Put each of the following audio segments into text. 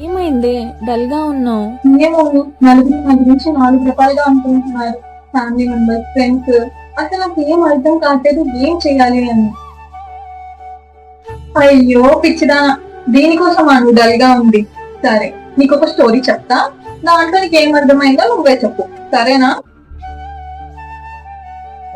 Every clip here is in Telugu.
ఏమైంది? డల్గా ఉన్నావు. ఏమో నలుగురు నా గురించి నాలుగు రకాలుగా అనుకుంటున్నారు. ఫ్యామిలీ మెంబర్స్ ఫ్రెండ్స్ అసలు నాకు ఏం అర్థం కావట్లేదు ఏం చేయాలి అని. అయ్యో పిచ్చిదా. దీనికోసం అను డల్గా ఉంది. సరే నీకు ఒక స్టోరీ చెప్తా. దాంట్లో నీకు ఏం అర్థమైందో నువ్వే చెప్పు. సరేనా?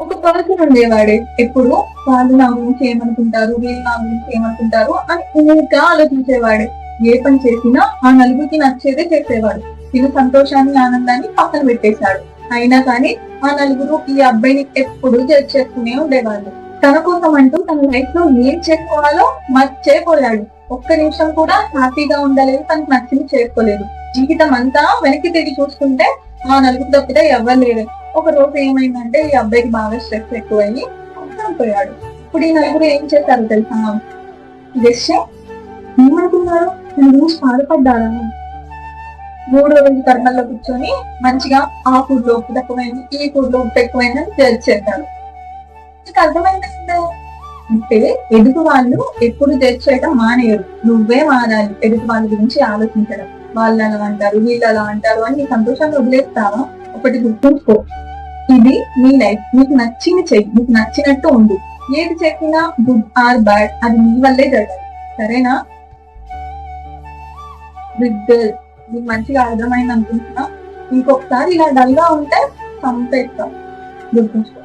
ఒక పర్సన్ ఉండేవాడే. ఎప్పుడు? వాళ్ళు నా గురించి ఏమనుకుంటారు? వీళ్ళు నా గురించి ఏమనుకుంటారు? అని ఇంకా ఆలోచించేవాడే. ఏ పని చేసినా ఆ నలుగురికి నచ్చేదే చేసేవాడు. తిను సంతోషాన్ని ఆనందాన్ని పక్కన పెట్టేశాడు. అయినా కానీ ఆ నలుగురు ఈ అబ్బాయిని ఎప్పుడు జడ్జ్ చేస్తూనే ఉండేవాళ్ళు. తన కోసం అంటూ తన లైఫ్లో ఏం చేసుకోవాలో మర్చిపోయాడు ఒక్క నిమిషం కూడా హ్యాపీగా ఉండలేదు తనకు నచ్చింది చేసుకోలేదు జీవితం అంతా వెనక్కి తిరిగి చూసుకుంటే ఆ నలుగురు తప్పితే ఎవరు లేరు. ఒక రోజు ఏమైందంటే ఈ అబ్బాయికి బాగా స్ట్రెస్ ఎక్కువయ్యి పోయాడు ఇప్పుడు ఈ నలుగురు ఏం చేశారు తెలుసా? జస్ట్ ఏమనుకున్నారు? తన గురించి బాధపడ్డారా మూడు రోజులు కర్మల్లో కూర్చొని మంచిగా ఆ ఫుడ్లో ఉప్పు తక్కువైంది ఈ ఫుడ్లో ఉప్పు ఎక్కువైంది అని చేశారు నీకు అర్థమైంది అంటే ఎదుటి వాళ్ళు ఎప్పుడు తెచ్చేయటం మానేరు మానేయరు. నువ్వే మారాలి ఎదుటి వాళ్ళ గురించి ఆలోచించడం. వాళ్ళు అలా అంటారు వీళ్ళు అలా అంటారు అని నీ సంతోషాన్ని వదిలేస్తావా? ఒకటి గుర్తుంచుకో ఇది నీ లైఫ్. నీకు నచ్చింది చెయ్యి. నీకు నచ్చినట్టు ఉండు. ఏది చెప్పినా గుడ్ ఆర్ బ్యాడ్. అది నీ వల్లే జరగాలి. సరేనా? బిగ్ మంచిగా అర్థమైంది అనుకుంటున్నా. ఇంకొకసారి ఇలా డల్గా ఉంటే చంపేస్తాం గుర్తుంచుకో.